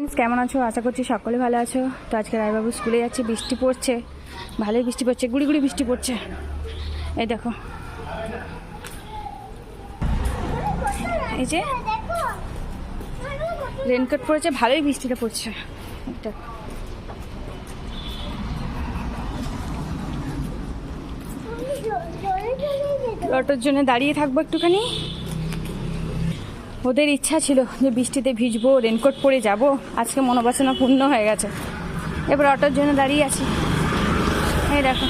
Friends কেমন আছো? আশা করছি সকলে ভালো আছো। তো আজকে রায়বাবু স্কুলে যাচ্ছে, বৃষ্টি পড়ছে। ভালোই বৃষ্টি পড়ছে, গুড়ি গুড়ি বৃষ্টি পড়ছে। এই দেখো। এই যে রেনকোট পড়েছে, ভালোই বৃষ্টিটা পড়ছে। দেখো। অটোর জন্য দাঁড়িয়ে থাকব একটুখানি। ওদের ইচ্ছা ছিল যে বৃষ্টিতে ভিজবো রেনকোট পরে যাব। আজকে মনোবাসনা পূর্ণ হয়ে গেছে। এবার অটোর জন্য দাঁড়িয়ে আছি। এই দেখো।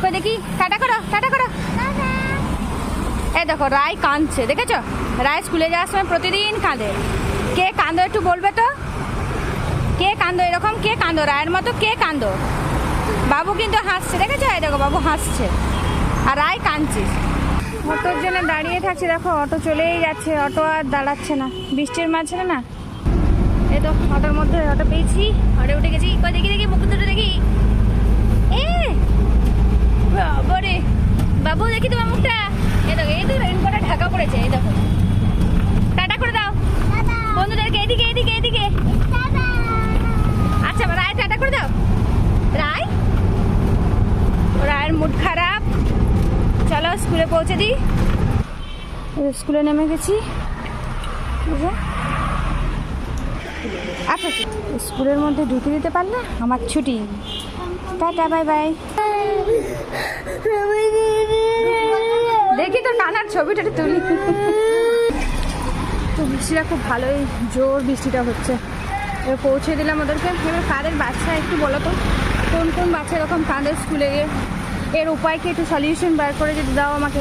কই দেখি? টাটা করো টাটা করো। এই দেখো, রায় কাঁদছে, দেখেছ? রায় স্কুলে যাওয়ার সময় প্রতিদিন কাঁদে। কে কাঁদো একটু বলবে তো? কে কাঁদো এরকম? কে কাঁদো? রায়ের মতো কে কাঁদো? বাবু কিন্তু হাসছে, দেখেছ? এই দেখো, বাবু হাসছে। আর রায় কাঁদছিস অটোর জন্য দাঁড়িয়ে থাকছে, দেখো, অটো চলেই যাচ্ছে, অটো আর দাঁড়াচ্ছে না, বৃষ্টির মাঝখানে না। এই তো, অটোর মধ্যে অটো পেয়েছি অটো উঠে গেছি, কই দেখি দেখি, মুখ দুটো দেখি। এ, বাবারে, বাবু, দেখি তোমার মুখটা। এই দেখো, এই তো রেনকোটে ঢাকা পড়েছে, এই দেখো। টাটা করে দাও। বন্ধুদেরকে এদিকে এদিকে এদিকে। আচ্ছা রায়, টাটা করে দাও। রায়? রায়ের মুড খারাপ? স্কুলে পৌঁছে দিই। স্কুলে নেমে গেছি। আচ্ছা স্কুলের মধ্যে ঢুকে দিতে পারলে আমার ছুটি। Tata, bye bye. দেখি তো কানার ছবিটা তুলি। তো বৃষ্টিটা খুব ভালোই জোর বৃষ্টিটা হচ্ছে। এবার পৌঁছে দিলাম ওদেরকে। এবার কাদের বাচ্চা একটু বলো তো। কোন কোন বাচ্চা এরকম কাঁদে স্কুলে গিয়ে? এর উপায় কি? একটু সলিউশন বার করে যদি দাও আমাকে।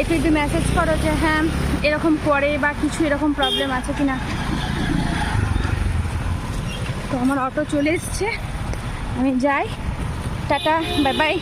একটু একটু মেসেজ করো যে হ্যাঁ এরকম করে বা কিছু এরকম প্রবলেম আছে কি না তো আমার অটো চলে এসছে। আমি যাই। Tata bye by